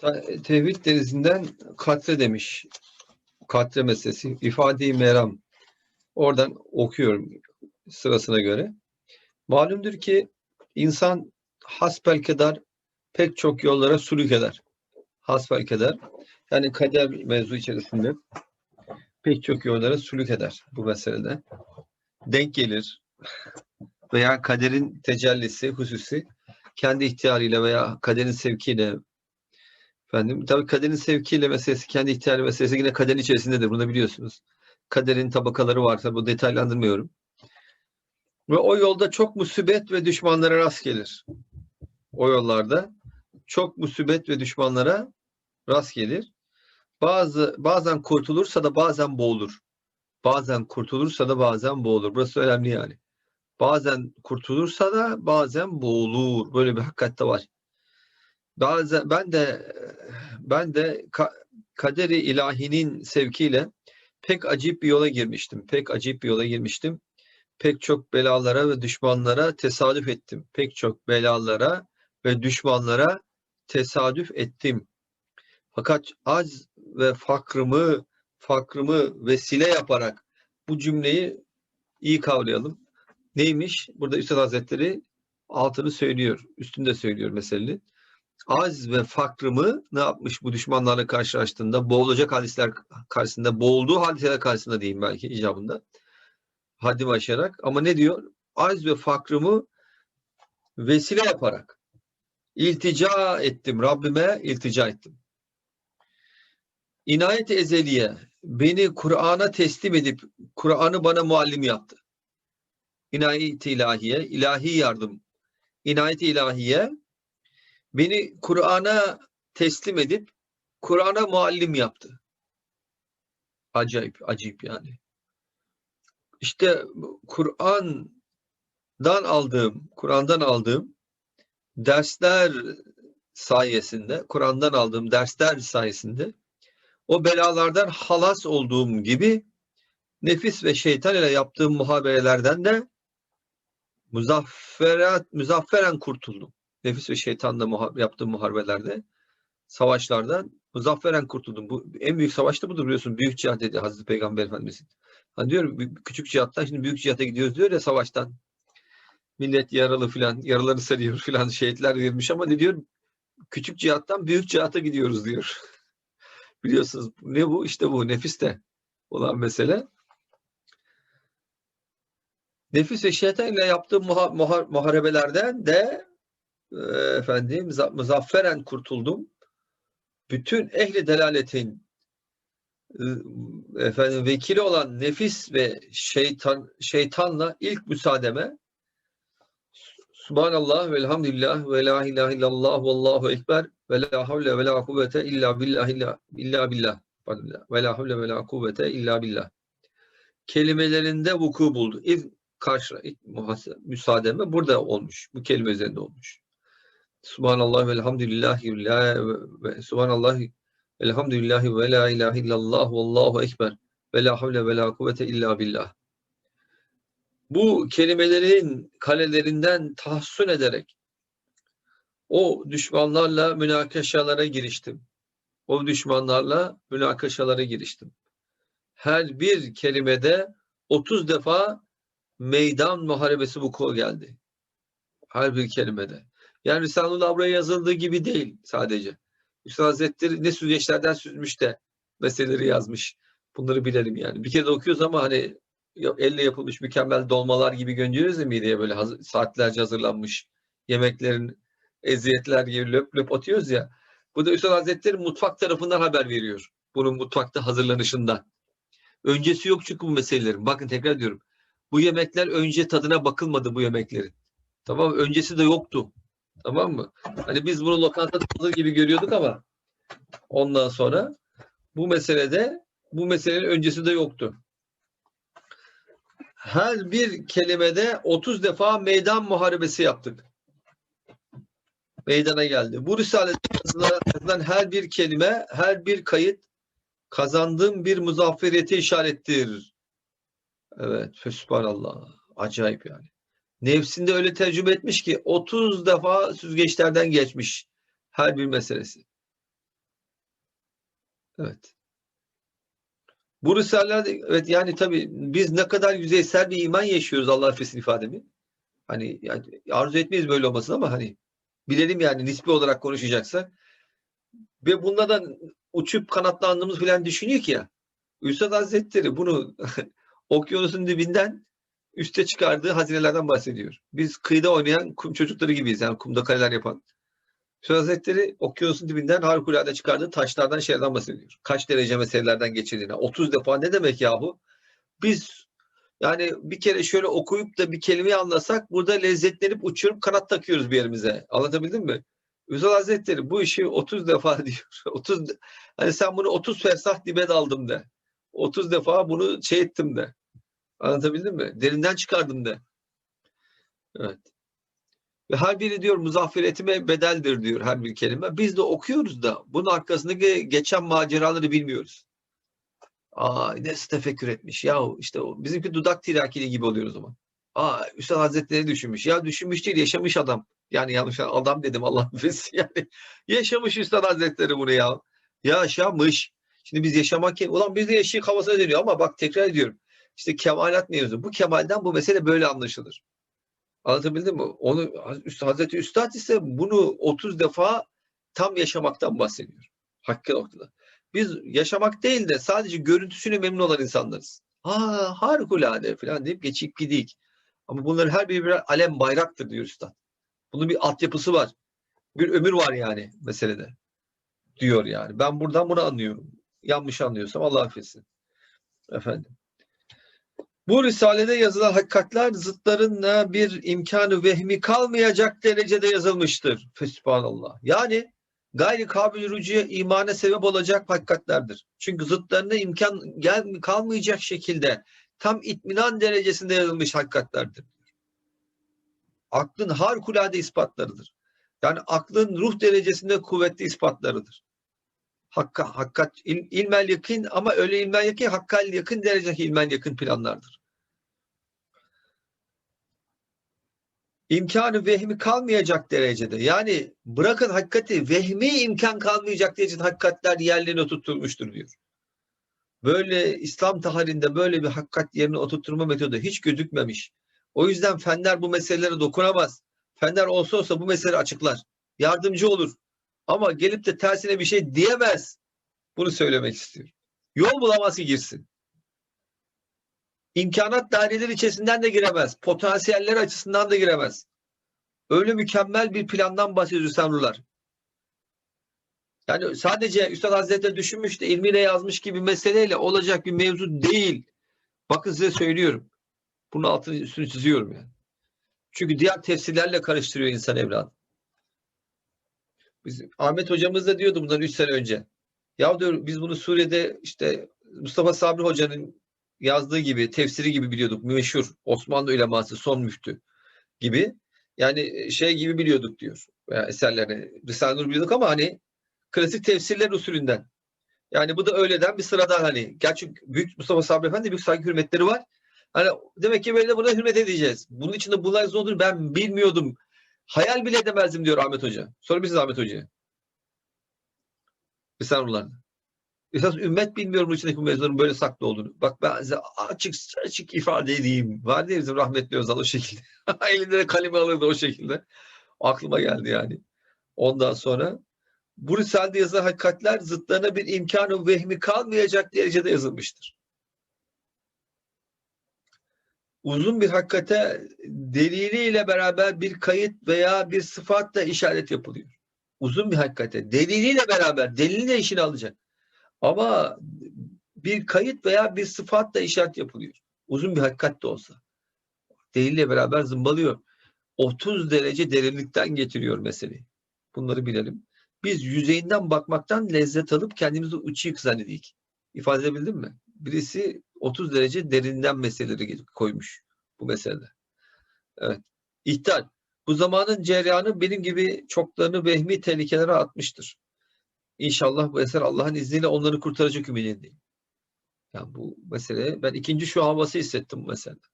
Ta- Tevhid denizinden katre demiş. Katre meselesi. İfade-i meram. Oradan okuyorum sırasına göre. Malumdur ki insan hasbelkeder pek çok yollara sülük eder. Hasbelkeder. Yani kader mevzu içerisinde pek çok yollara sülük eder bu meselede. Denk gelir veya kaderin tecellisi, hususi kendi ihtiyarıyla veya kaderin sevkiyle efendim tabii kaderin sevkiyle meselesi kendi ihtiyarı meselesi yine kaderin içerisindedir. Bunu da biliyorsunuz. Kaderin tabakaları varsa bu detaylandırmıyorum. Ve o yolda çok musibet ve düşmanlara rast gelir. O yollarda çok musibet ve düşmanlara rast gelir. Bazı bazen kurtulursa da bazen boğulur. Bazen kurtulursa da bazen boğulur. Burası önemli yani. Bazen kurtulursa da bazen boğulur. Böyle bir hakikat de var. Bazen ben de ben de ka- kaderi ilahinin sevkiyle pek acayip bir yola girmiştim. Pek acayip bir yola girmiştim. Pek çok belalara ve düşmanlara tesadüf ettim. Pek çok belalara ve düşmanlara tesadüf ettim. Fakat az ve fakrımı fakrımı vesile yaparak bu cümleyi iyi kavrayalım. Neymiş? Burada Üstad Hazretleri altını söylüyor. Üstünde söylüyor meselenin. Az ve fakrımı ne yapmış bu düşmanlarla karşılaştığında boğulacak hadisler karşısında boğulduğu hadiseler karşısında diyeyim belki icabında haddimi aşarak ama ne diyor? Az ve fakrımı vesile yaparak iltica ettim. Rabbime iltica ettim. İnayet ezeliye beni Kur'an'a teslim edip Kur'an'ı bana muallim yaptı. İnayet ilahiye, ilahi yardım. İnayet ilahiye beni Kur'an'a teslim edip Kur'an'a muallim yaptı. Acayip, acayip yani. İşte Kur'an'dan aldığım, Kur'an'dan aldığım dersler sayesinde, Kur'an'dan aldığım dersler sayesinde o belalardan halas olduğum gibi nefis ve şeytan ile yaptığım muhaberelerden de muzafferat, muzafferen kurtuldum. Nefis ve şeytanla muha- yaptığım muharebelerde, savaşlardan muzafferen kurtuldum. Bu en büyük savaş da budur biliyorsun. Büyük cihat dedi Hazreti Peygamber Efendimiz'in. Hani diyor "Büyük- küçük cihattan şimdi büyük cihata gidiyoruz diyor ya savaştan. Millet yaralı filan, yaraları sarıyor filan, şehitler verilmiş ama ne diyor? Küçük cihattan büyük cihata gidiyoruz diyor. Biliyorsunuz ne bu? İşte bu nefiste olan mesele. Nefis ve şeytan ile yaptığım muha- muha- muharebelerden de efendim za- muzafferen kurtuldum. Bütün ehli delaletin e, efendim vekili olan nefis ve şeytan şeytanla ilk müsaademe Subhanallah ve elhamdülillah ve la ilahe illallah ve allahu ekber ve la havle ve la kuvvete illa billah illa, illa billah Pardon, ve la havle ve la kuvvete illa billah kelimelerinde vuku buldu. İlk karşı ilk müsaademe burada olmuş. Bu kelime üzerinde olmuş. Subhanallah ve elhamdülillahi ve la- ve subhanallah elhamdülillahi ve la ilahe illallah ve allahu ekber ve la havle ve la kuvvete illa billah. Bu kelimelerin kalelerinden tahsin ederek o düşmanlarla münakaşalara giriştim. O düşmanlarla münakaşalara giriştim. Her bir kelimede 30 defa meydan muharebesi vuku geldi. Her bir kelimede. Yani Risale-ül buraya yazıldığı gibi değil sadece. Üstad Hazretleri ne süzgeçlerden süzmüş de meseleleri yazmış. Bunları bilelim yani. Bir kere de okuyoruz ama hani elle yapılmış mükemmel dolmalar gibi gönderiyoruz ya mideye böyle hazır- saatlerce hazırlanmış yemeklerin eziyetler gibi löp löp atıyoruz ya. Bu da Üstad Hazretleri mutfak tarafından haber veriyor. Bunun mutfakta hazırlanışından. Öncesi yok çünkü bu meselelerin. Bakın tekrar diyorum. Bu yemekler önce tadına bakılmadı bu yemeklerin. Tamam? Öncesi de yoktu. Tamam mı? Hani biz bunu lokantada hazır gibi görüyorduk ama ondan sonra bu meselede bu meselenin öncesi de yoktu. Her bir kelimede 30 defa meydan muharebesi yaptık. Meydana geldi. Bu risalede yazılan her bir kelime, her bir kayıt kazandığım bir muzafferiyete işarettir. Evet, Sübhanallah. Acayip yani. Nefsinde öyle tecrübe etmiş ki 30 defa süzgeçlerden geçmiş her bir meselesi. Evet. Bu risalelerde evet yani tabii biz ne kadar yüzeysel bir iman yaşıyoruz Allah affetsin ifademi. Hani yani arzu etmeyiz böyle olmasını ama hani bilelim yani nispi olarak konuşacaksak. Ve bunlardan uçup kanatlandığımız falan düşünüyor ki ya. Üstad Hazretleri bunu okyanusun dibinden üste çıkardığı hazinelerden bahsediyor. Biz kıyıda oynayan kum çocukları gibiyiz. Yani kumda kaleler yapan. Üstad Hazretleri okyanusun dibinden harikulade çıkardığı taşlardan şeylerden bahsediyor. Kaç derece meselelerden geçirdiğine. 30 defa ne demek yahu? Biz yani bir kere şöyle okuyup da bir kelimeyi anlasak burada lezzetlenip uçurup kanat takıyoruz bir yerimize. Anlatabildim mi? Üstad Hazretleri bu işi 30 defa diyor. 30 hani sen bunu 30 fersah dibe daldım de. 30 defa bunu şey ettim de. Anlatabildim mi? Derinden çıkardım de. Evet. Ve her biri diyor muzafferetime bedeldir diyor her bir kelime. Biz de okuyoruz da bunun arkasındaki geçen maceraları bilmiyoruz. Aa ne tefekkür etmiş. Ya işte o, bizimki dudak tirakili gibi oluyor o zaman. Aa Üstad Hazretleri düşünmüş. Ya düşünmüş değil yaşamış adam. Yani yanlış adam dedim Allah affetsin. Yani yaşamış Üstad Hazretleri bunu ya. Yaşamış. Şimdi biz yaşamak ulan biz de yaşayık havasına dönüyor ama bak tekrar ediyorum. İşte kemalat mevzu. Bu kemalden bu mesele böyle anlaşılır. Anlatabildim mi? Onu Hazreti Üstad ise bunu 30 defa tam yaşamaktan bahsediyor. Hakkı noktada. Biz yaşamak değil de sadece görüntüsüne memnun olan insanlarız. Ha harikulade falan deyip geçip gidik. Ama bunların her biri birer alem bayraktır diyor Üstad. Bunun bir altyapısı var. Bir ömür var yani meselede. Diyor yani. Ben buradan bunu anlıyorum. Yanlış anlıyorsam Allah affetsin. Efendim. Bu risalede yazılan hakikatler zıtlarınla bir imkanı vehmi kalmayacak derecede yazılmıştır. Fesubhanallah. Yani gayri kabil rücuya imana sebep olacak hakikatlerdir. Çünkü zıtlarına imkan gel kalmayacak şekilde tam itminan derecesinde yazılmış hakikatlerdir. Aklın harikulade ispatlarıdır. Yani aklın ruh derecesinde kuvvetli ispatlarıdır. Hakka, hakkat, il, ilmel yakın ama öyle ilmel yakın, hakkal yakın derecedeki ilmel yakın planlardır. İmkanı vehmi kalmayacak derecede. Yani bırakın hakikati vehmi imkan kalmayacak derecede hakikatler yerlerine oturtulmuştur diyor. Böyle İslam tarihinde böyle bir hakikat yerine oturtturma metodu hiç gözükmemiş. O yüzden fenler bu meselelere dokunamaz. Fenler olsa olsa bu mesele açıklar. Yardımcı olur. Ama gelip de tersine bir şey diyemez. Bunu söylemek istiyorum. Yol bulamaz ki girsin. İmkanat daireleri içerisinden de giremez. Potansiyeller açısından da giremez. Öyle mükemmel bir plandan bahsediyor Sanrular. Yani sadece Üstad Hazretleri düşünmüş de ilmiyle yazmış gibi meseleyle olacak bir mevzu değil. Bakın size söylüyorum. Bunun altını üstünü çiziyorum yani. Çünkü diğer tefsirlerle karıştırıyor insan evladı. Biz, Ahmet hocamız da diyordu bundan 3 sene önce. Ya diyor biz bunu Suriye'de işte Mustafa Sabri Hoca'nın yazdığı gibi, tefsiri gibi biliyorduk. Meşhur Osmanlı uleması, son müftü gibi. Yani şey gibi biliyorduk diyor. Veya eserlerini. Risale-i Nur biliyorduk ama hani klasik tefsirler usulünden. Yani bu da öyleden bir sıradan hani. Gerçi Büyük Mustafa Sabri Efendi büyük saygı hürmetleri var. Hani demek ki böyle buna hürmet edeceğiz. Bunun içinde bunlar olduğunu ben bilmiyordum. Hayal bile edemezdim diyor Ahmet Hoca. Sorabilirsiniz Ahmet Hoca'ya. Risale'larda. Esas ümmet bilmiyorum bunun içindeki mevzuların böyle saklı olduğunu. Bak ben size açık açık ifade edeyim. Var ya bizim rahmetli Özal o şekilde. Elinde de kalemi alırdı o şekilde. Aklıma geldi yani. Ondan sonra bu Risale'de yazılan hakikatler zıtlarına bir imkanı vehmi kalmayacak derecede yazılmıştır. Uzun bir hakikate deliliyle beraber bir kayıt veya bir sıfatla işaret yapılıyor. Uzun bir hakikate deliliyle beraber delili de işini alacak. Ama bir kayıt veya bir sıfatla işaret yapılıyor. Uzun bir hakikat de olsa. Delille beraber zımbalıyor. 30 derece derinlikten getiriyor meseleyi. Bunları bilelim. Biz yüzeyinden bakmaktan lezzet alıp kendimizi uçuyuk zannedik. İfade edebildim mi? Birisi 30 derece derinden meseleleri koymuş bu meselede. Evet. İhtal. Bu zamanın cereyanı benim gibi çoklarını vehmi tehlikelere atmıştır. İnşallah bu eser Allah'ın izniyle onları kurtaracak ümidindeyim. Yani bu mesele ben ikinci şu havası hissettim bu meselede.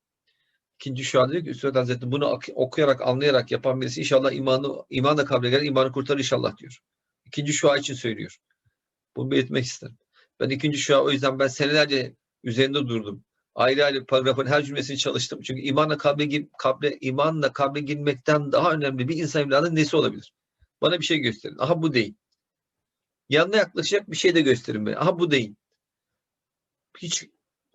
İkinci şu an diyor ki Üstad Hazretleri bunu okuyarak anlayarak yapan birisi inşallah imanı imanla kabul eder, imanı kurtarır inşallah diyor. İkinci şu için söylüyor. Bunu belirtmek isterim. Ben ikinci şua o yüzden ben senelerce üzerinde durdum. Ayrı ayrı paragrafın her cümlesini çalıştım. Çünkü imanla kabre, kabre, imanla kabre girmekten daha önemli bir insan evladının nesi olabilir? Bana bir şey gösterin. Aha bu değil. Yanına yaklaşacak bir şey de gösterin bana. Aha bu değil. Hiç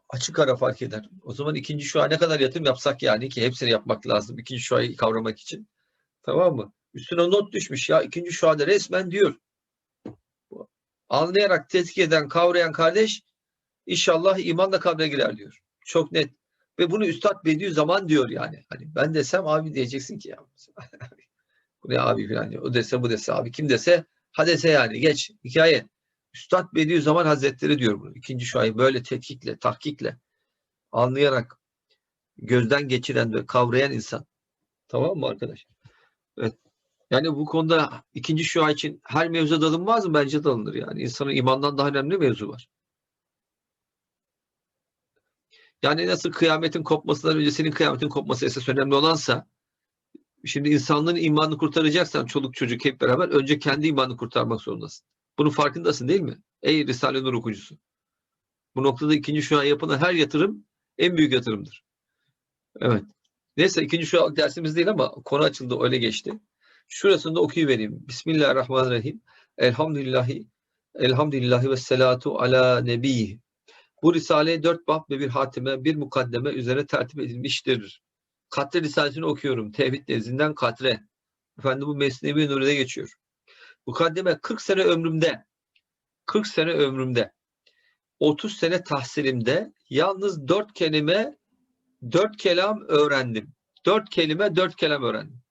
açık ara fark eder. O zaman ikinci şua ne kadar yatırım yapsak yani ki hepsini yapmak lazım. ikinci şuayı kavramak için. Tamam mı? Üstüne not düşmüş ya. ikinci şuada resmen diyor. Anlayarak tezkiye eden, kavrayan kardeş inşallah imanla kabre girer diyor. Çok net. Ve bunu Üstad Bediüzzaman diyor yani. Hani ben desem abi diyeceksin ki ya. bu ne abi falan diyor. O dese bu dese abi. Kim dese ha dese yani. Geç. Hikaye. Üstad Bediüzzaman Hazretleri diyor bunu. İkinci şuayı böyle tetkikle, tahkikle anlayarak gözden geçiren ve kavrayan insan. Tamam mı arkadaş? Evet. Yani bu konuda ikinci şua için her mevzuda dalınmaz mı? Bence dalınır yani. İnsanın imandan daha önemli mevzu var. Yani nasıl kıyametin kopmasından önce senin kıyametin kopması esas önemli olansa şimdi insanlığın imanını kurtaracaksan çoluk çocuk hep beraber önce kendi imanını kurtarmak zorundasın. Bunun farkındasın değil mi? Ey Risale-i Nur okuyucusu. Bu noktada ikinci şua yapılan her yatırım en büyük yatırımdır. Evet. Neyse ikinci şua dersimiz değil ama konu açıldı öyle geçti. Şurasını da okuyuvereyim. Bismillahirrahmanirrahim. Elhamdülillahi Elhamdülillahi ve salatu ala nebiyyi. Bu risale dört bab ve bir hatime, bir mukaddeme üzerine tertip edilmiştir. Katre risalesini okuyorum. Tevhid nezinden katre. Efendim bu Mesnevi Nuri'de geçiyor. Mukaddeme 40 sene ömrümde 40 sene ömrümde 30 sene tahsilimde yalnız 4 kelime 4 kelam öğrendim. 4 kelime 4 kelam öğrendim.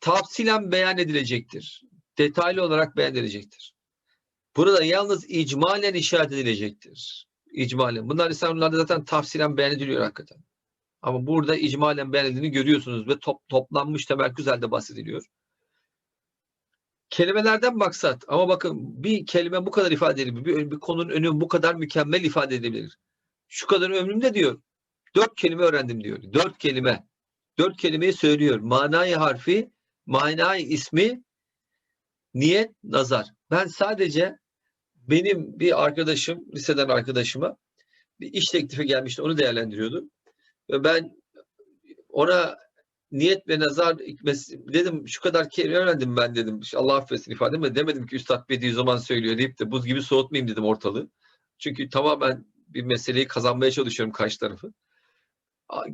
Tafsilen beyan edilecektir. Detaylı olarak beyan edilecektir. Burada yalnız icmalen işaret edilecektir. İcmalen. Bunlar İslamlarda zaten tafsilen beyan ediliyor hakikaten. Ama burada icmalen beyan edildiğini görüyorsunuz ve top, toplanmış temerküz halde bahsediliyor. Kelimelerden maksat ama bakın bir kelime bu kadar ifade edilebilir. Bir, bir konunun önü bu kadar mükemmel ifade edilebilir. Şu kadar ömrümde diyor. Dört kelime öğrendim diyor. Dört kelime. Dört kelimeyi söylüyor. Manayı harfi, manayı ismi, niyet, nazar. Ben sadece benim bir arkadaşım, liseden arkadaşıma bir iş teklifi gelmişti. Onu değerlendiriyordu. Ve ben ona niyet ve nazar dedim şu kadar kelime öğrendim ben dedim. Allah affetsin ifademi demedim ki Üstad Bediüzzaman söylüyor deyip de buz gibi soğutmayayım dedim ortalığı. Çünkü tamamen bir meseleyi kazanmaya çalışıyorum karşı tarafı.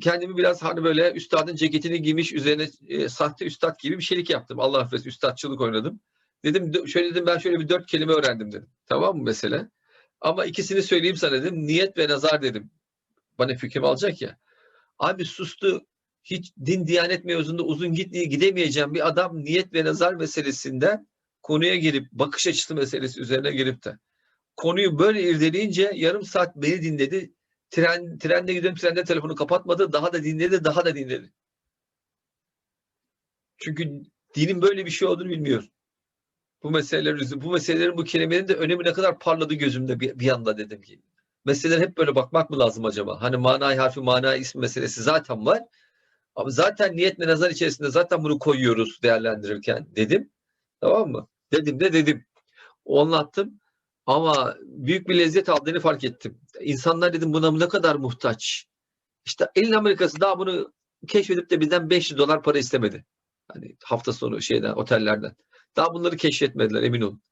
Kendimi biraz hani böyle üstadın ceketini giymiş üzerine e, sahte üstad gibi bir şeylik yaptım. Allah affetsin üstadçılık oynadım. Dedim şöyle dedim ben şöyle bir dört kelime öğrendim dedim. Tamam mı mesele? Ama ikisini söyleyeyim sana dedim. Niyet ve nazar dedim. Bana fikrim alacak ya. Abi sustu. Hiç din diyanet mevzunda uzun gitmeye gidemeyeceğim bir adam niyet ve nazar meselesinden konuya girip bakış açısı meselesi üzerine girip de konuyu böyle irdeleyince yarım saat beni dinledi. Tren, trende gidiyorum trende telefonu kapatmadı. Daha da dinledi daha da dinledi. Çünkü dinin böyle bir şey olduğunu bilmiyor. Bu meseleler, bu meselelerin bu kelimenin de önemi ne kadar parladı gözümde bir, bir anda dedim ki. Meseleler hep böyle bakmak mı lazım acaba? Hani manayı harfi, manayı isim meselesi zaten var. Ama zaten niyet ve nazar içerisinde zaten bunu koyuyoruz değerlendirirken dedim. Tamam mı? Dedim de dedim. O anlattım. Ama büyük bir lezzet aldığını fark ettim. İnsanlar dedim buna ne kadar muhtaç. İşte elin Amerikası daha bunu keşfedip de bizden 500 dolar para istemedi. Hani hafta sonu şeyden, otellerden. Daha bunları keşfetmediler emin olun.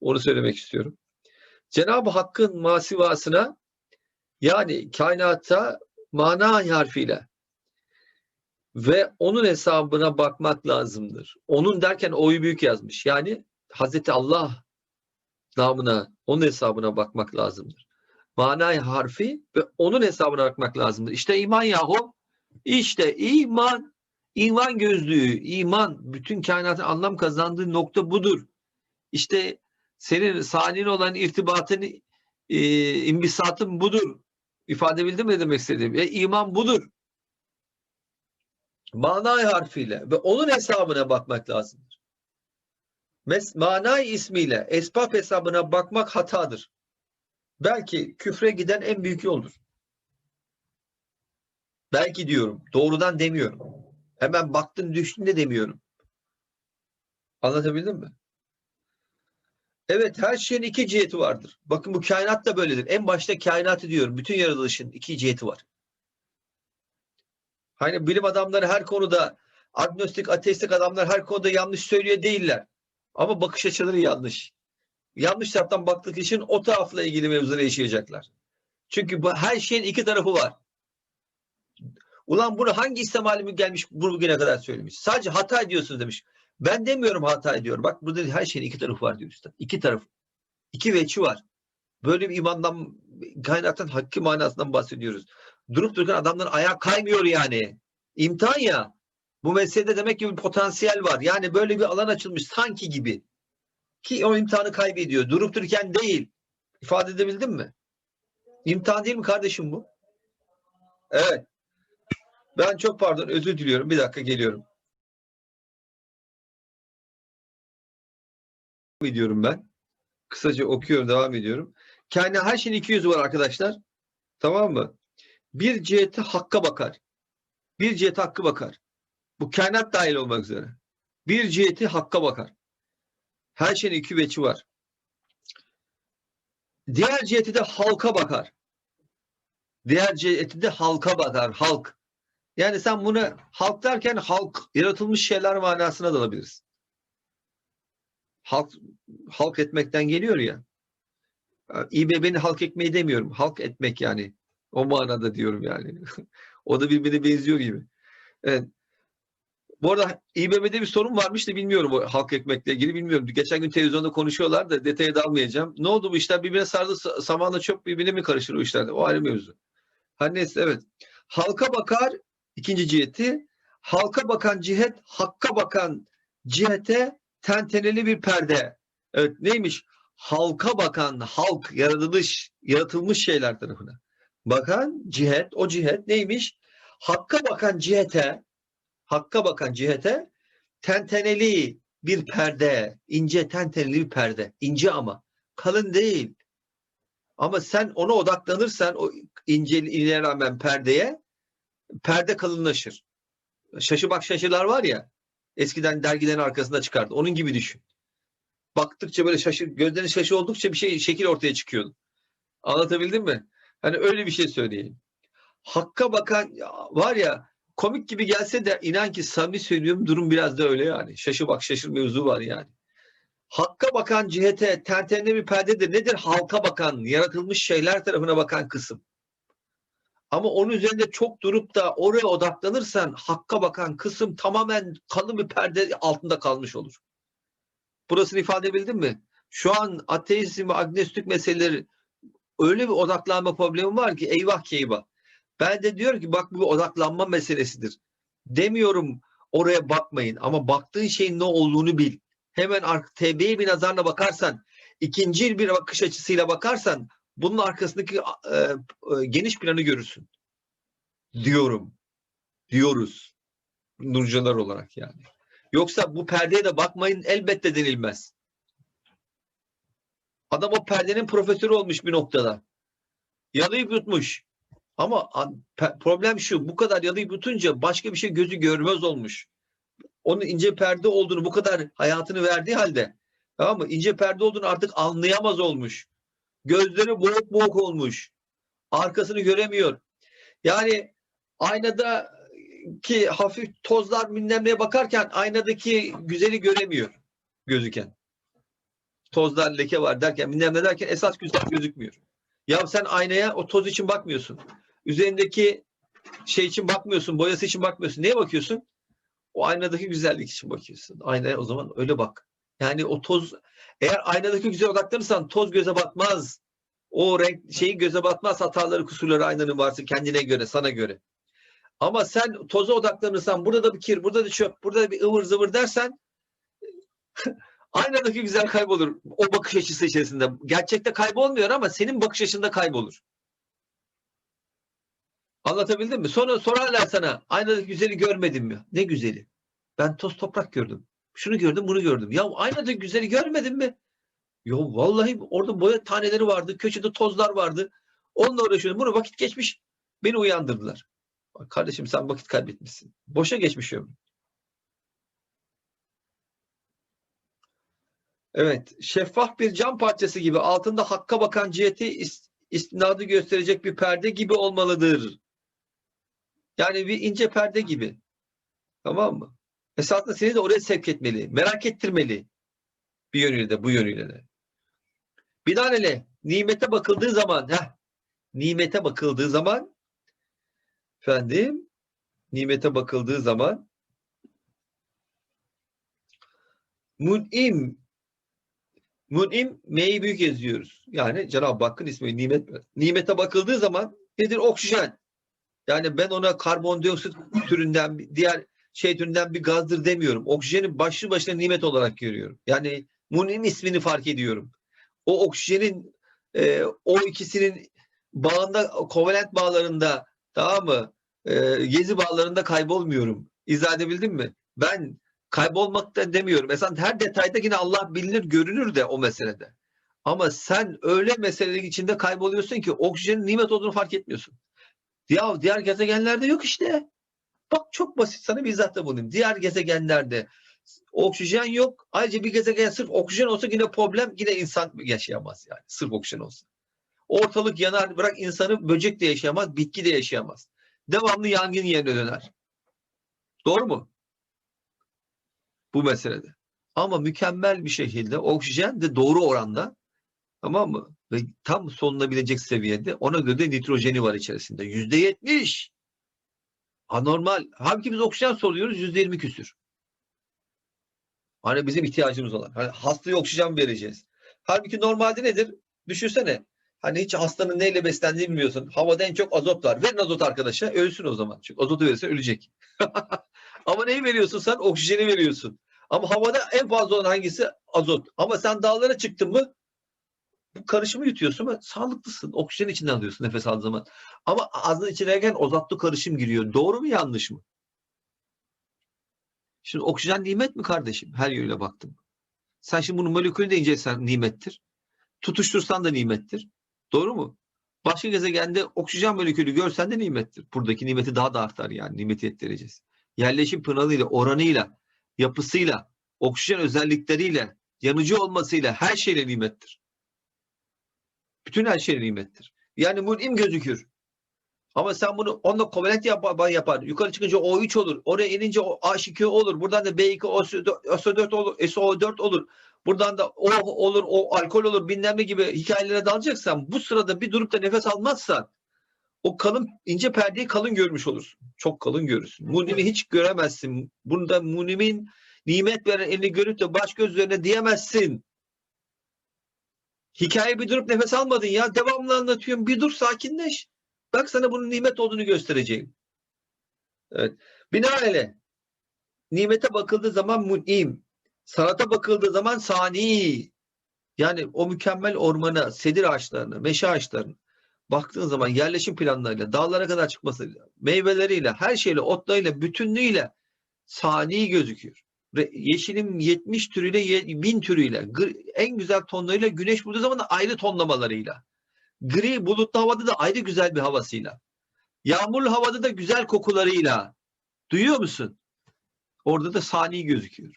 Onu söylemek istiyorum. Cenab-ı Hakk'ın masivasına yani kainata mana harfiyle ve onun hesabına bakmak lazımdır. Onun derken o'yu büyük yazmış. Yani Hazreti Allah namına, onun hesabına bakmak lazımdır. Manay harfi ve onun hesabına bakmak lazımdır. İşte iman yahu. İşte iman. İman gözlüğü, iman bütün kainatın anlam kazandığı nokta budur. İşte senin sanin olan irtibatın e, imbisatın budur. İfade bildim mi demek istediğim? E, iman budur. Manay harfiyle ve onun hesabına bakmak lazımdır. Mes manay ismiyle esbab hesabına bakmak hatadır. Belki küfre giden en büyük yoldur. Belki diyorum. Doğrudan demiyorum. Hemen baktın düştün de demiyorum. Anlatabildim mi? Evet her şeyin iki ciheti vardır. Bakın bu kainat da böyledir. En başta kainatı diyorum. Bütün yaratılışın iki ciheti var. Hani bilim adamları her konuda agnostik, ateistik adamlar her konuda yanlış söylüyor değiller. Ama bakış açıları yanlış. Yanlış taraftan baktık için o tarafla ilgili mevzuları yaşayacaklar. Çünkü bu her şeyin iki tarafı var. Ulan bunu hangi İslam alimi gelmiş bugüne kadar söylemiş. Sadece hata ediyorsunuz demiş. Ben demiyorum hata ediyorum. Bak burada her şeyin iki tarafı var diyor üstad. İki taraf. İki veçi var. Böyle bir imandan, kaynaktan hakkı manasından bahsediyoruz. Durup dururken adamların ayağı kaymıyor yani. İmtihan ya. Bu meselede demek ki bir potansiyel var. Yani böyle bir alan açılmış sanki gibi. Ki o imtihanı kaybediyor. Durup dururken değil. İfade edebildim mi? İmtihan değil mi kardeşim bu? Evet. Ben çok pardon özür diliyorum. Bir dakika geliyorum. Ediyorum ben. Kısaca okuyorum, devam ediyorum. Kainat her şeyin iki yüzü var arkadaşlar. Tamam mı? Bir ciheti hakka bakar. Bir ciheti hakkı bakar. Bu kainat dahil olmak üzere. Bir ciheti hakka bakar. Her şeyin iki veçi var. Diğer ciheti de halka bakar. Diğer ciheti de halka bakar. Halk. Yani sen bunu halk derken halk, yaratılmış şeyler manasına da alabilirsin. Halk, halk etmekten geliyor ya. İBB'nin halk etmeyi demiyorum. Halk etmek yani. O manada diyorum yani. o da birbirine benziyor gibi. Evet. Bu arada İBB'de bir sorun varmış da bilmiyorum o halk ekmekle ilgili bilmiyorum. Geçen gün televizyonda konuşuyorlar da detaya dalmayacağım. Ne oldu bu işler birbirine sardı samanla çok birbirine mi karışır o işler? O ayrı mevzu. Her neyse evet. Halka bakar ikinci ciheti. Halka bakan cihet hakka bakan cihete tenteneli bir perde. Evet neymiş? Halka bakan halk yaratılmış yaratılmış şeyler tarafına. Bakan cihet o cihet neymiş? Hakka bakan cihete hakka bakan cihete tenteneli bir perde, ince tenteneli bir perde. ince ama kalın değil. Ama sen ona odaklanırsan o inceliğine rağmen perdeye perde kalınlaşır. Şaşı bak şaşılar var ya eskiden dergilerin arkasında çıkardı. Onun gibi düşün. Baktıkça böyle şaşı, gözlerin şaşı oldukça bir şey şekil ortaya çıkıyordu. Anlatabildim mi? Hani öyle bir şey söyleyeyim. Hakka bakan var ya komik gibi gelse de inan ki samimi söylüyorum durum biraz da öyle yani. Şaşı bak şaşır mevzu var yani. Hakka bakan cihete tentenli bir perdedir. Nedir? Halka bakan, yaratılmış şeyler tarafına bakan kısım. Ama onun üzerinde çok durup da oraya odaklanırsan hakka bakan kısım tamamen kalın bir perde altında kalmış olur. Burasını ifade edebildim mi? Şu an ateizm ve agnostik meseleleri öyle bir odaklanma problemi var ki eyvah ki eyvah. Ben de diyorum ki bak bu bir odaklanma meselesidir. Demiyorum oraya bakmayın ama baktığın şeyin ne olduğunu bil. Hemen TB'ye bir nazarla bakarsan, ikinci bir bakış açısıyla bakarsan bunun arkasındaki e, e, geniş planı görürsün. Diyorum. Diyoruz. Nurcalar olarak yani. Yoksa bu perdeye de bakmayın elbette denilmez. Adam o perdenin profesörü olmuş bir noktada. Yalayıp yutmuş. Ama problem şu bu kadar yalayıp yutunca başka bir şey gözü görmez olmuş. Onun ince perde olduğunu bu kadar hayatını verdiği halde tamam mı? İnce perde olduğunu artık anlayamaz olmuş. Gözleri boğuk boğuk olmuş. Arkasını göremiyor. Yani aynada ki hafif tozlar minnemeye bakarken aynadaki güzeli göremiyor gözüken. Tozlar leke var derken minnemle derken esas güzel gözükmüyor. Ya sen aynaya o toz için bakmıyorsun. Üzerindeki şey için bakmıyorsun, boyası için bakmıyorsun. Neye bakıyorsun? O aynadaki güzellik için bakıyorsun. Aynaya o zaman öyle bak. Yani o toz eğer aynadaki güzel odaklanırsan toz göze batmaz. O renk şeyi göze batmaz hataları kusurları aynanın varsa kendine göre sana göre. Ama sen toza odaklanırsan burada da bir kir, burada da çöp, burada da bir ıvır zıvır dersen aynadaki güzel kaybolur. O bakış açısı içerisinde. Gerçekte kaybolmuyor ama senin bakış açında kaybolur. Anlatabildim mi? Sonra sorarlar sana aynadaki güzeli görmedin mi? Ne güzeli? Ben toz toprak gördüm. Şunu gördüm, bunu gördüm. Ya aynadaki güzeli görmedin mi? Yo vallahi orada boya taneleri vardı, köşede tozlar vardı. Onunla uğraşıyordum. Bunu vakit geçmiş. Beni uyandırdılar. Kardeşim sen vakit kaybetmişsin. Boşa geçmiş ömrün. Evet, şeffaf bir cam parçası gibi altında hakka bakan ciheti is- istinadı gösterecek bir perde gibi olmalıdır. Yani bir ince perde gibi. Tamam mı? Esasında seni de oraya sevk etmeli. Merak ettirmeli. Bir yönüyle de bu yönüyle de. Binaenaleyh nimete bakıldığı zaman heh, nimete bakıldığı zaman efendim nimete bakıldığı zaman mun'im mun'im M'yi büyük yazıyoruz. Yani Cenab-ı Hakk'ın ismi nimet. Nimete bakıldığı zaman nedir? Oksijen. Yani ben ona karbondioksit türünden diğer şey türünden bir gazdır demiyorum. Oksijeni başlı başına nimet olarak görüyorum. Yani mun'im ismini fark ediyorum. O oksijenin e, o ikisinin bağında kovalent bağlarında tamam mı? E, gezi bağlarında kaybolmuyorum. İzah edebildim mi? Ben kaybolmak da demiyorum. Mesela her detayda yine Allah bilinir, görünür de o meselede. Ama sen öyle meselenin içinde kayboluyorsun ki oksijenin nimet olduğunu fark etmiyorsun. Ya diğer gezegenlerde yok işte. Bak çok basit sana bir izahatta bulunayım. Diğer gezegenlerde oksijen yok. Ayrıca bir gezegen sırf oksijen olsa yine problem yine insan yaşayamaz yani. Sırf oksijen olsa. Ortalık yanar bırak insanı böcek de yaşayamaz, bitki de yaşayamaz. Devamlı yangın yerine döner. Doğru mu? Bu meselede. Ama mükemmel bir şekilde oksijen de doğru oranda tamam mı? Ve tam solunabilecek seviyede ona göre de nitrojeni var içerisinde. Yüzde yetmiş. Anormal. Halbuki biz oksijen soluyoruz yüzde yirmi küsür. Hani bizim ihtiyacımız olan. Hani hastaya oksijen vereceğiz. Halbuki normalde nedir? Düşünsene. Hani hiç hastanın neyle beslendiğini bilmiyorsun. Havada en çok azot var. Verin azot arkadaşa. Ölsün o zaman. Çünkü azotu verirse ölecek. Ama neyi veriyorsun sen? Oksijeni veriyorsun. Ama havada en fazla olan hangisi? Azot. Ama sen dağlara çıktın mı bu karışımı yutuyorsun ama sağlıklısın. Oksijen içinden alıyorsun nefes aldığın zaman. Ama ağzının içine gelen azotlu karışım giriyor. Doğru mu yanlış mı? Şimdi oksijen nimet mi kardeşim? Her yönüyle baktım. Sen şimdi bunun molekülünü de incelesen nimettir. Tutuştursan da nimettir. Doğru mu? Başka gezegende oksijen molekülü görsen de nimettir. Buradaki nimeti daha da artar yani. Nimeti ettireceğiz. Yerleşim pınarıyla, oranıyla, yapısıyla, oksijen özellikleriyle, yanıcı olmasıyla her şeyle nimettir. Bütün her şeyle nimettir. Yani mun'im gözükür. Ama sen bunu onunla kovalent yap, yapar. Yukarı çıkınca O3 olur. Oraya inince o H2O olur. Buradan da B2 SO4 olur. SO4 olur. Buradan da O olur, o alkol olur, bilmem gibi hikayelere dalacaksan bu sırada bir durup da nefes almazsan o kalın ince perdeyi kalın görmüş olursun. Çok kalın görürsün. Munim'i hiç göremezsin. Bunda Munim'in nimet veren elini görüp de baş göz üzerine diyemezsin. Hikaye bir durup nefes almadın ya. Devamlı anlatıyorum. Bir dur sakinleş. Bak sana bunun nimet olduğunu göstereceğim. Evet. Binaenaleyh nimete bakıldığı zaman mun'im. Sanata bakıldığı zaman sani. Yani o mükemmel ormana, sedir ağaçlarına, meşe ağaçlarına baktığın zaman yerleşim planlarıyla, dağlara kadar çıkmasıyla, meyveleriyle, her şeyle, otlarıyla, bütünlüğüyle sani gözüküyor. Yeşilin 70 türüyle, 1000 türüyle, en güzel tonlarıyla, güneş bulduğu zaman da ayrı tonlamalarıyla. Gri bulutlu havada da ayrı güzel bir havasıyla. Yağmurlu havada da güzel kokularıyla. Duyuyor musun? Orada da sani gözüküyor.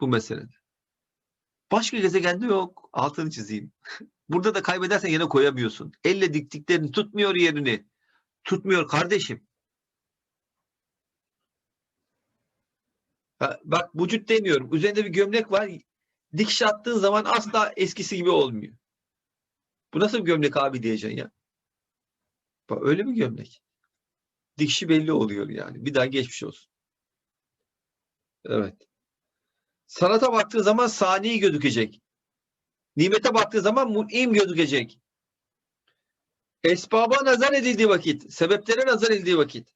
Bu meselede. Başka gezegende yok. Altını çizeyim. Burada da kaybedersen yine koyamıyorsun. Elle diktiklerini tutmuyor yerini. Tutmuyor kardeşim. Bak vücut demiyorum. Üzerinde bir gömlek var. Dikiş attığın zaman asla eskisi gibi olmuyor. Bu nasıl bir gömlek abi diyeceksin ya. Bak öyle bir gömlek. Dikişi belli oluyor yani. Bir daha geçmiş olsun. Evet. Sanata baktığı zaman sani gözükecek. Nimete baktığı zaman mun'im gözükecek. Esbaba nazar edildiği vakit, sebeplere nazar edildiği vakit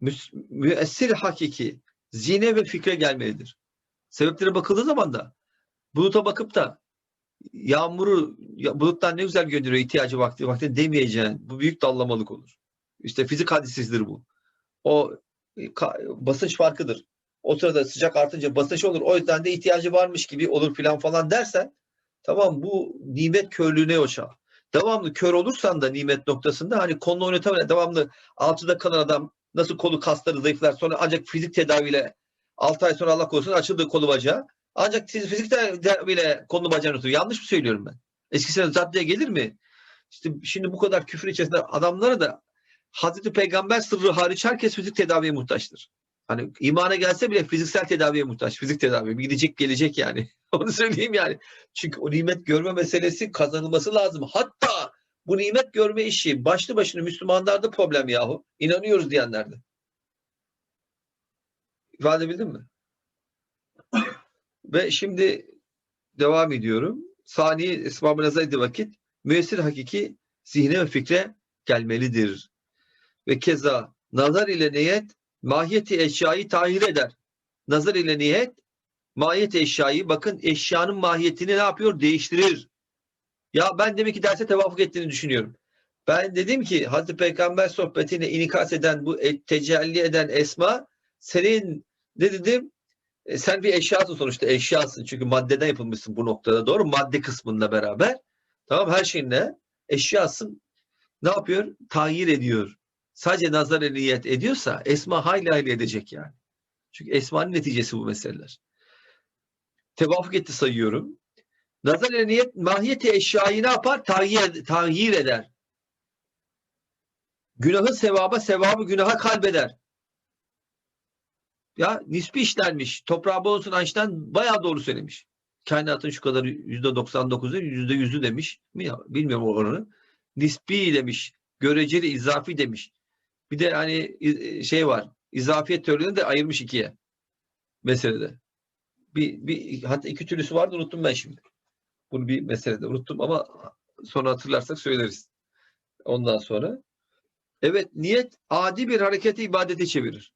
mü- müessir hakiki, zine ve fikre gelmelidir. Sebeplere bakıldığı zaman da buluta bakıp da yağmuru ya bulutlar ne güzel gönderiyor ihtiyacı vakti vakti demeyeceğin bu büyük dallamalık olur. İşte fizik hadisizdir bu. O basınç farkıdır. O sırada sıcak artınca basınç olur. O yüzden de ihtiyacı varmış gibi olur filan falan dersen tamam bu nimet körlüğüne yoşa. Devamlı kör olursan da nimet noktasında hani kolunu oynatamıyor. Devamlı altıda kalan adam nasıl kolu kasları zayıflar sonra ancak fizik tedaviyle 6 ay sonra Allah korusun açıldı kolu bacağı. Ancak siz fizik tedaviyle kolunu bacağını tutuyor. Yanlış mı söylüyorum ben? Eskisine caddeye gelir mi? İşte şimdi bu kadar küfür içerisinde adamlara da Hazreti Peygamber sırrı hariç herkes fizik tedaviye muhtaçtır. Hani imana gelse bile fiziksel tedaviye muhtaç. Fizik tedavi. Bir gidecek gelecek yani. Onu söyleyeyim yani. Çünkü o nimet görme meselesi kazanılması lazım. Hatta bu nimet görme işi başlı başına Müslümanlarda problem yahu. İnanıyoruz diyenlerde. İfade edebildim mi? Ve şimdi devam ediyorum. Sani esbabı nazar vakit müessir hakiki zihne ve fikre gelmelidir. Ve keza nazar ile niyet mahiyeti eşyayı tahir eder. Nazar ile niyet mahiyet eşyayı bakın eşyanın mahiyetini ne yapıyor? Değiştirir. Ya ben demek ki derse tevafuk ettiğini düşünüyorum. Ben dedim ki Hazreti Peygamber sohbetine inikas eden bu e- tecelli eden esma senin ne dedim? E, sen bir eşyasın sonuçta eşyasın. Çünkü maddeden yapılmışsın bu noktada doğru? Madde kısmında beraber. Tamam her şeyinle eşyasın. Ne yapıyor? Tayyir ediyor. Sadece nazar niyet ediyorsa esma hayli hayli edecek yani. Çünkü esmanın neticesi bu meseleler. Tevafuk etti sayıyorum. Nazar niyet mahiyeti eşyayı ne yapar? Tayyir, tayyir eder. Günahı sevaba, sevabı günaha kalbeder. Ya nispi işlenmiş. Toprağı bol olsun Einstein bayağı doğru söylemiş. Kainatın şu kadar yüzde 99'u yüzde yüzü demiş. Bilmiyorum oranı. Nispi demiş. Göreceli, izafi demiş. Bir de hani şey var. İzafiyet teorilerini de ayırmış ikiye. Meselede. Bir, bir, hatta iki türlüsü vardı unuttum ben şimdi. Bunu bir meselede unuttum ama sonra hatırlarsak söyleriz. Ondan sonra. Evet niyet adi bir hareketi ibadete çevirir.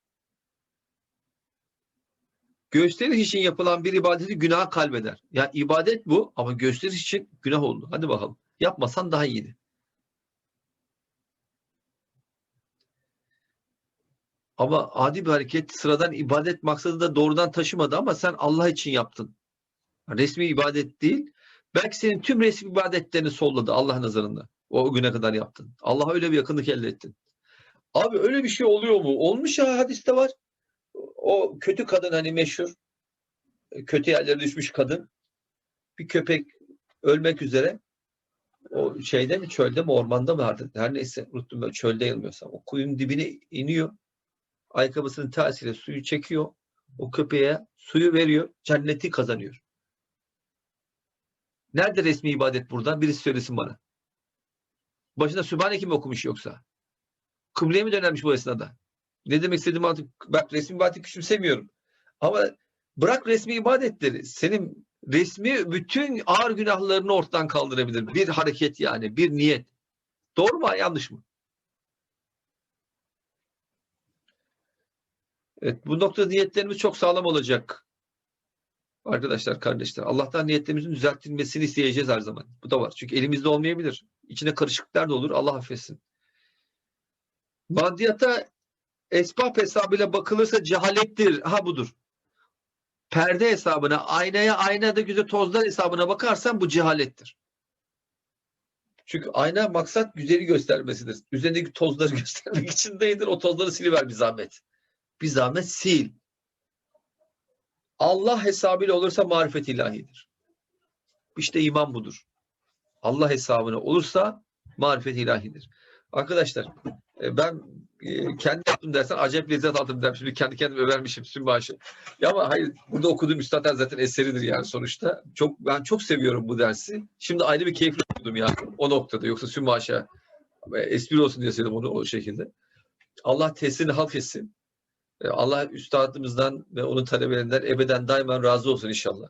Gösteriş için yapılan bir ibadeti günaha kalbeder. Yani ibadet bu ama gösteriş için günah oldu. Hadi bakalım. Yapmasan daha iyiydi. Ama adi bir hareket sıradan ibadet maksadı da doğrudan taşımadı ama sen Allah için yaptın. Resmi ibadet değil. Belki senin tüm resmi ibadetlerini solladı Allah nazarında. O güne kadar yaptın. Allah'a öyle bir yakınlık elde ettin. Abi öyle bir şey oluyor mu? Olmuş ya hadiste var. O kötü kadın hani meşhur. Kötü yerlere düşmüş kadın. Bir köpek ölmek üzere. O şeyde mi çölde mi ormanda mı artık her neyse unuttum ben çölde yanılmıyorsam. O kuyunun dibine iniyor. Ayakkabısının tersiyle suyu çekiyor. O köpeğe suyu veriyor. Cenneti kazanıyor. Nerede resmi ibadet buradan? Birisi söylesin bana. Başında Sübhaneke mi okumuş yoksa? Kıbleye mi dönermiş bu esnada? Ne demek istediğimi artık bak resmi ibadeti küçümsemiyorum. Ama bırak resmi ibadetleri. Senin resmi bütün ağır günahlarını ortadan kaldırabilir. Bir hareket yani, bir niyet. Doğru mu, yanlış mı? Evet, bu noktada niyetlerimiz çok sağlam olacak. Arkadaşlar, kardeşler, Allah'tan niyetlerimizin düzeltilmesini isteyeceğiz her zaman. Bu da var. Çünkü elimizde olmayabilir. İçine karışıklıklar da olur. Allah affetsin. Maddiyata esbab hesabıyla bakılırsa cehalettir. Ha budur. Perde hesabına, aynaya, aynada güzel tozlar hesabına bakarsan bu cehalettir. Çünkü ayna maksat güzeli göstermesidir. Üzerindeki tozları göstermek için değildir. O tozları siliver bir zahmet. Bir zahmet sil. Allah hesabıyla olursa marifet ilahidir. İşte iman budur. Allah hesabına olursa marifet ilahidir. Arkadaşlar ben e, kendi yaptım dersen acayip lezzet aldım derim. Şimdi kendi kendime vermişim sümbaşı. Ya ama hayır burada okuduğum üstadlar zaten eseridir yani sonuçta. Çok ben çok seviyorum bu dersi. Şimdi ayrı bir keyifle okudum ya o noktada. Yoksa sümbaşa espri olsun diye söyledim onu o şekilde. Allah tesirini halk etsin. Allah üstadımızdan ve onun talebelerinden ebeden daima razı olsun inşallah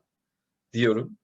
diyorum.